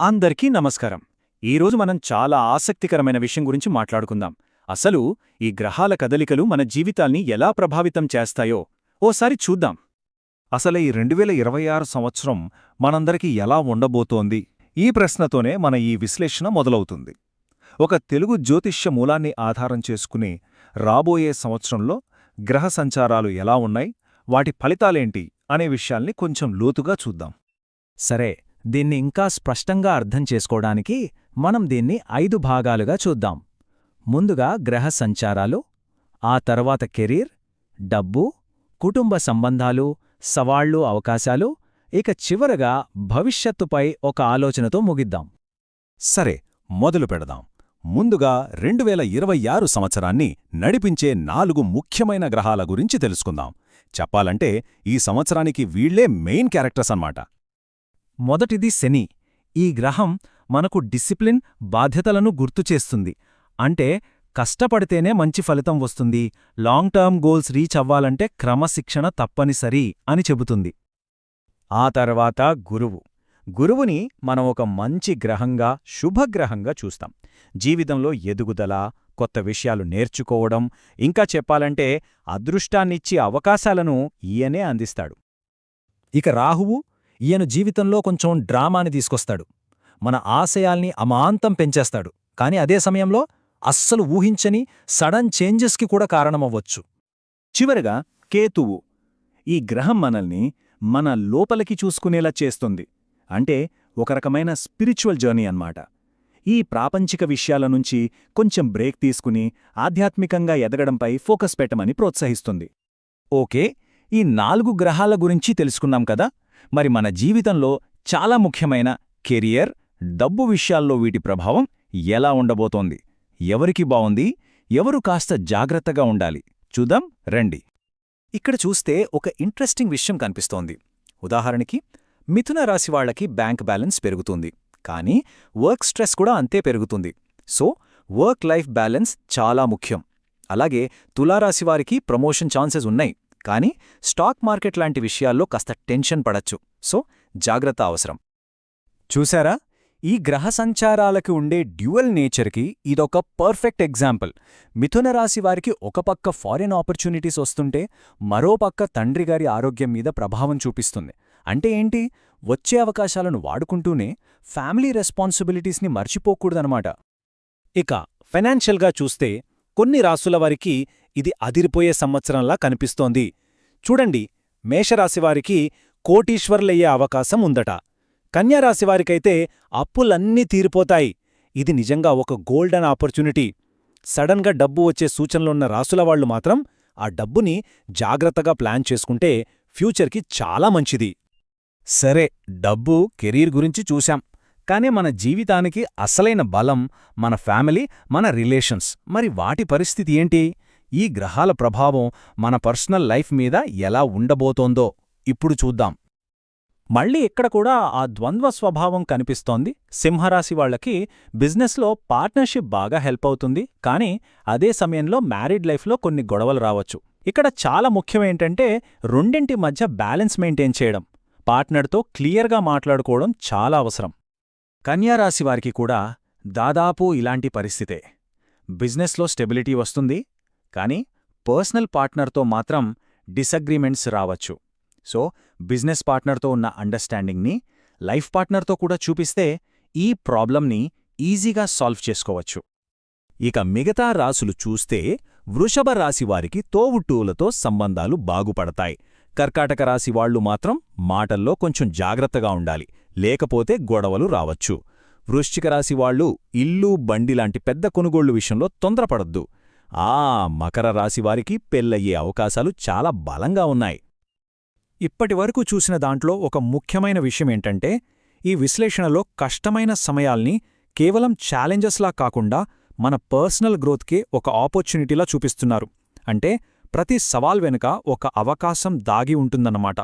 అందరికీ నమస్కారం. ఈరోజు మనం చాలా ఆసక్తికరమైన విషయం గురించి మాట్లాడుకుందాం. అసలు ఈ గ్రహాల కదలికలు మన జీవితాల్ని ఎలా ప్రభావితం చేస్తాయో ఓసారి చూద్దాం. అసలు ఈ రెండువేల ఇరవై ఆరు సంవత్సరం మనందరికీ ఎలా ఉండబోతోంది? ఈ ప్రశ్నతోనే మన ఈ విశ్లేషణ మొదలవుతుంది. ఒక తెలుగు జ్యోతిష్య మూలాన్ని ఆధారం చేసుకుని రాబోయే సంవత్సరంలో గ్రహ సంచారాలు ఎలా ఉన్నాయి? వాటి ఫలితాలేంటి? అనే విషయాల్ని కొంచెం లోతుగా చూద్దాం. సరే దీన్ని ఇంకా స్పష్టంగా అర్థం చేసుకోవడానికి మనం దీన్ని ఐదు భాగాలుగా చూద్దాం. ముందుగా గ్రహ సంచారాలు ఆ తర్వాత కెరీర్ డబ్బు కుటుంబ సంబంధాలు సవాళ్ళు అవకాశాలు ఇక చివరగా భవిష్యత్తుపై ఒక ఆలోచనతో ముగిద్దాం. సరే మొదలు పెడదాం. ముందుగా రెండు వేల ఇరవై ఆరు సంవత్సరాన్ని నడిపించే నాలుగు ముఖ్యమైన గ్రహాల గురించి తెలుసుకుందాం. చెప్పాలంటే ఈ సంవత్సరానికి వీళ్ళే మెయిన్ క్యారెక్టర్స్ అన్నమాట. మొదటిది శని. ఈ గ్రహం మనకు డిసిప్లిన్ బాధ్యతలను గుర్తుచేస్తుంది అంటే కష్టపడితేనే మంచి ఫలితం వస్తుంది. లాంగ్ టర్మ్ గోల్స్ రీచ్ అవ్వాలంటే క్రమశిక్షణ తప్పనిసరి అని చెబుతుంది. ఆ తర్వాత గురువు. గురువుని మనం ఒక మంచి గ్రహంగా శుభగ్రహంగా చూస్తాం. జీవితంలో ఎదుగుదల కొత్త విషయాలు నేర్చుకోవడం ఇంకా చెప్పాలంటే అదృష్టాన్నిచ్చి అవకాశాలను ఈయనే అందిస్తాడు. ఇక రాహువు ఈయన జీవితంలో కొంచెం డ్రామాని తీసుకొస్తాడు. మన ఆశయాల్ని అమాంతం పెంచేస్తాడు. కాని అదే సమయంలో అస్సలు ఊహించని సడన్ చేంజెస్కి కూడా కారణమవ్వచ్చు. చివరగా కేతువు ఈ గ్రహం మనల్ని మన లోపలికి చూసుకునేలా చేస్తుంది. అంటే ఒక రకమైన స్పిరిచువల్ జర్నీ అన్నమాట. ఈ ప్రాపంచిక విషయాల నుంచి కొంచెం బ్రేక్ తీసుకుని ఆధ్యాత్మికంగా ఎదగడంపై ఫోకస్ పెట్టమని ప్రోత్సహిస్తుంది. ఓకే ఈ నాలుగు గ్రహాల గురించి తెలుసుకున్నాం కదా? మరి మన జీవితంలో చాలా ముఖ్యమైన కెరియర్ డబ్బు విషయాల్లో వీటి ప్రభావం ఎలా ఉండబోతోంది? ఎవరికి బావుంది? ఎవరు కాస్త జాగ్రత్తగా ఉండాలి? చూద్దాం రండి. ఇక్కడ చూస్తే ఒక ఇంట్రెస్టింగ్ విషయం కనిపిస్తోంది. ఉదాహరణకి మిథున రాశివాళ్ళకి బ్యాంక్ బ్యాలెన్స్ పెరుగుతుంది. కానీ వర్క్ స్ట్రెస్ కూడా అంతే పెరుగుతుంది. సో వర్క్ లైఫ్ బ్యాలెన్స్ చాలా ముఖ్యం. అలాగే తులారాశివారికి ప్రమోషన్ ఛాన్సెస్ ఉన్నాయి. కానీ స్టాక్ మార్కెట్ లాంటి విషయాల్లో కాస్త టెన్షన్ పడచ్చు. సో జాగ్రత్త అవసరం. చూసారా? ఈ గ్రహ సంచారాలకి ఉండే డ్యూయల్ నేచర్కి ఇదొక పర్ఫెక్ట్ ఎగ్జాంపుల్. మిథున రాశి వారికి ఒక పక్క ఫారిన్ ఆపర్చునిటీస్ వస్తుంటే మరోపక్క తండ్రిగారి తండ్రి గారి ఆరోగ్యం మీద ప్రభావం చూపిస్తుంది. అంటే ఏంటి? వచ్చే అవకాశాలను వాడుకుంటూనే ఫ్యామిలీ రెస్పాన్సిబిలిటీస్ని మర్చిపోకూడదనమాట ఇక ఫైనాన్షియల్గా చూస్తే కొన్ని రాసుల వారికి ఇది అదిరిపోయే సంవత్సరంలా కనిపిస్తోంది. చూడండి మేషరాశివారికి కోటీశ్వర్లయ్యే అవకాశం ఉందట. కన్యారాశివారికైతే అప్పులన్నీ తీరిపోతాయి. ఇది నిజంగా ఒక గోల్డెన్ ఆపర్చునిటీ. సడన్గా డబ్బు వచ్చే సూచనలున్న రాసులవాళ్ళు మాత్రం ఆ డబ్బుని జాగ్రత్తగా ప్లాన్ చేసుకుంటే ఫ్యూచర్కి చాలా మంచిది. సరే డబ్బు కెరీర్ గురించి చూశాం. కానీ మన జీవితానికి అసలైన బలం మన ఫ్యామిలీ మన రిలేషన్స్. మరి వాటి పరిస్థితి ఏంటి? ఈ గ్రహాల ప్రభావం మన పర్సనల్ లైఫ్ మీద ఎలా ఉండబోతోందో ఇప్పుడు చూద్దాం. మళ్ళీ ఇక్కడ కూడా ఆ ద్వంద్వ స్వభావం కనిపిస్తోంది. సింహరాశి వాళ్ళకి బిజినెస్లో పార్ట్నర్షిప్ బాగా హెల్ప్ అవుతుంది. కానీ అదే సమయంలో మ్యారీడ్ లైఫ్లో కొన్ని గొడవలు రావచ్చు. ఇక్కడ చాలా ముఖ్యమేంటంటే రెండింటి మధ్య బ్యాలెన్స్ మెయింటైన్ చేయడం. పార్ట్నర్తో క్లియర్గా మాట్లాడుకోవడం చాలా అవసరం. కన్యారాశివారికి కూడా దాదాపు ఇలాంటి పరిస్థితే. బిజినెస్లో స్టెబిలిటీ వస్తుంది. కానీ పర్సనల్ పార్ట్నర్తో మాత్రం డిసగ్రిమెంట్స్ రావచ్చు. సో బిజినెస్ పార్ట్నర్తో ఉన్న అండర్స్టాండింగ్ని లైఫ్ పార్ట్నర్తో కూడా చూపిస్తే ఈ ప్రాబ్లంని ఈజీగా సాల్వ్ చేసుకోవచ్చు. ఇక మిగతా రాసులు చూస్తే వృషభ రాశివారికి తోవుట్టూలతో సంబంధాలు బాగుపడతాయి. కర్కాటక రాశి వాళ్ళు మాత్రం మాటల్లో కొంచెం జాగ్రత్తగా ఉండాలి. లేకపోతే గొడవలు రావచ్చు. వృశ్చిక రాశి వాళ్ళు ఇల్లు బండి లాంటి పెద్ద కొనుగోళ్ళు విషయంలో తొందరపడద్దు. ఆ మకర రాశివారికి పెళ్ళయ్యే అవకాశాలు చాలా బలంగా ఉన్నాయి. ఇప్పటివరకు చూసిన దాంట్లో ఒక ముఖ్యమైన విషయమేంటంటే ఈ విశ్లేషణలో కష్టమైన సమయాల్ని కేవలం ఛాలెంజెస్లా కాకుండా మన పర్సనల్ గ్రోత్కే ఒక ఆపర్చునిటీలా చూపిస్తున్నారు. అంటే ప్రతి సవాల్ వెనుక ఒక అవకాశం దాగి ఉంటుందన్నమాట.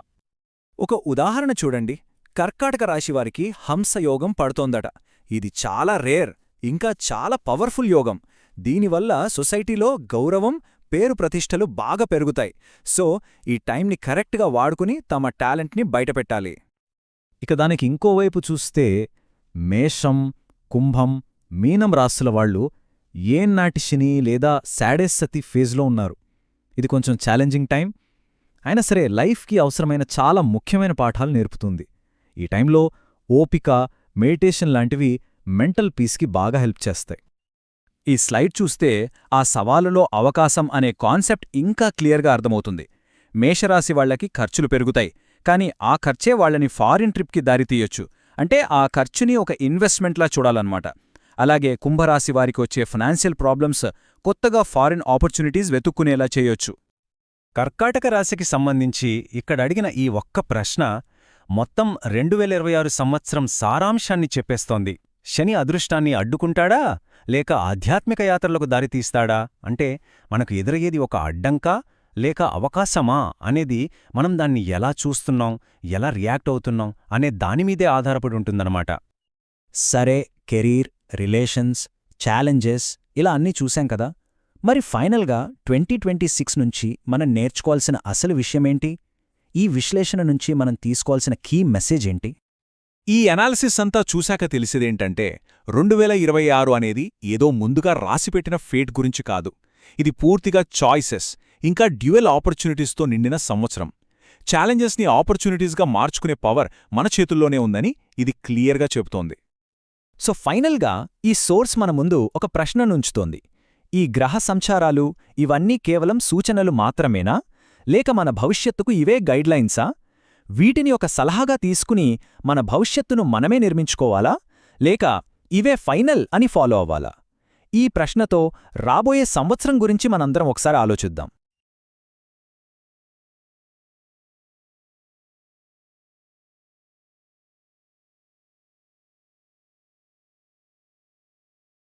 ఒక ఉదాహరణ చూడండి. కర్కాటక రాశివారికి హంసయోగం పడుతోందట. ఇది చాలా రేర్ ఇంకా చాలా పవర్ఫుల్ యోగం. దీనివల్ల సొసైటీలో గౌరవం పేరు ప్రతిష్టలు బాగా పెరుగుతాయి. సో ఈ టైంని కరెక్ట్గా వాడుకుని తమ టాలెంట్ని బయటపెట్టాలి. ఇక దానికి ఇంకోవైపు చూస్తే మేషం కుంభం మీనం రాసుల వాళ్ళు ఏన్నాటి శని లేదా శాడెస్ సతి ఫేజ్లో ఉన్నారు. ఇది కొంచెం ఛాలెంజింగ్ టైం. అయినా సరే లైఫ్కి అవసరమైన చాలా ముఖ్యమైన పాఠాలు నేర్పుతుంది. ఈ టైంలో ఓపిక మెడిటేషన్ లాంటివి మెంటల్ పీస్కి బాగా హెల్ప్ చేస్తాయి. ఈ స్లైడ్ చూస్తే ఆ సవాలులో అవకాశం అనే కాన్సెప్ట్ ఇంకా క్లియర్గా అర్థమవుతుంది. మేషరాశి వాళ్ళకి ఖర్చులు పెరుగుతాయి. కానీ ఆ ఖర్చే వాళ్ళని ఫారిన్ ట్రిప్కి దారితీయొచ్చు అంటే ఆ ఖర్చుని ఒక ఇన్వెస్ట్మెంట్లా చూడాలన్నమాట. అలాగే కుంభరాశి వారికి వచ్చే ఫైనాన్షియల్ ప్రాబ్లమ్స్ కొత్తగా ఫారిన్ ఆపర్చునిటీస్ వెతుక్కునేలా చేయొచ్చు. కర్కాటక రాశికి సంబంధించి ఇక్కడ అడిగిన ఈ ఒక్క ప్రశ్న మొత్తం రెండు ఇరవై ఆరు సంవత్సరం సారాంశాన్ని చెప్పేస్తోంది. శని అదృష్టాన్ని అడ్డుకుంటాడా? లేక ఆధ్యాత్మిక యాత్రలకు దారితీస్తాడా అంటే మనకు ఎదురయ్యేది ఒక అడ్డంకా? లేక అవకాశమా? అనేది మనం దాన్ని ఎలా చూస్తున్నాం? ఎలా రియాక్ట్ అవుతున్నాం? అనే దానిమీదే ఆధారపడి ఉంటుందన్నమాట. సరే కెరీర్ రిలేషన్స్ ఛాలెంజెస్ ఇలా అన్నీ చూశాం కదా? మరి ఫైనల్గా ట్వంటీ ట్వంటీ సిక్స్ నుంచి మనం నేర్చుకోవాల్సిన అసలు విషయమేంటి? ఈ విశ్లేషణ నుంచి మనం తీసుకోవాల్సిన కీ మెసేజ్ ఏంటి? ఈ అనాలిసిస్ అంతా చూశాక తెలిసేదేంటంటే రెండు వేల ఇరవై ఆరు అనేది ఏదో ముందుగా రాసిపెట్టిన ఫేట్ గురించి కాదు. ఇది పూర్తిగా చాయిసెస్ ఇంకా డ్యూయల్ ఆపర్చునిటీస్తో నిండిన సంవత్సరం. ఛాలెంజెస్ని ఆపర్చునిటీస్గా మార్చుకునే పవర్ మన చేతుల్లోనే ఉందని ఇది క్లియర్గా చెబుతోంది. సో ఫైనల్గా ఈ సోర్స్ మన ముందు ఒక ప్రశ్ననుంచుతోంది ఈ గ్రహ సంచారాలు ఇవన్నీ కేవలం సూచనలు మాత్రమేనా? లేక మన భవిష్యత్తుకు ఇవే గైడ్లైన్సా వీటిని ఒక సలహాగా తీసుకుని మన భవిష్యత్తును మనమే నిర్మించుకోవాలా? లేక ఇవే ఫైనల్ అని ఫాలో అవ్వాలా? ఈ ప్రశ్నతో రాబోయే సంవత్సరం గురించి మనందరం ఒకసారి ఆలోచిద్దాం.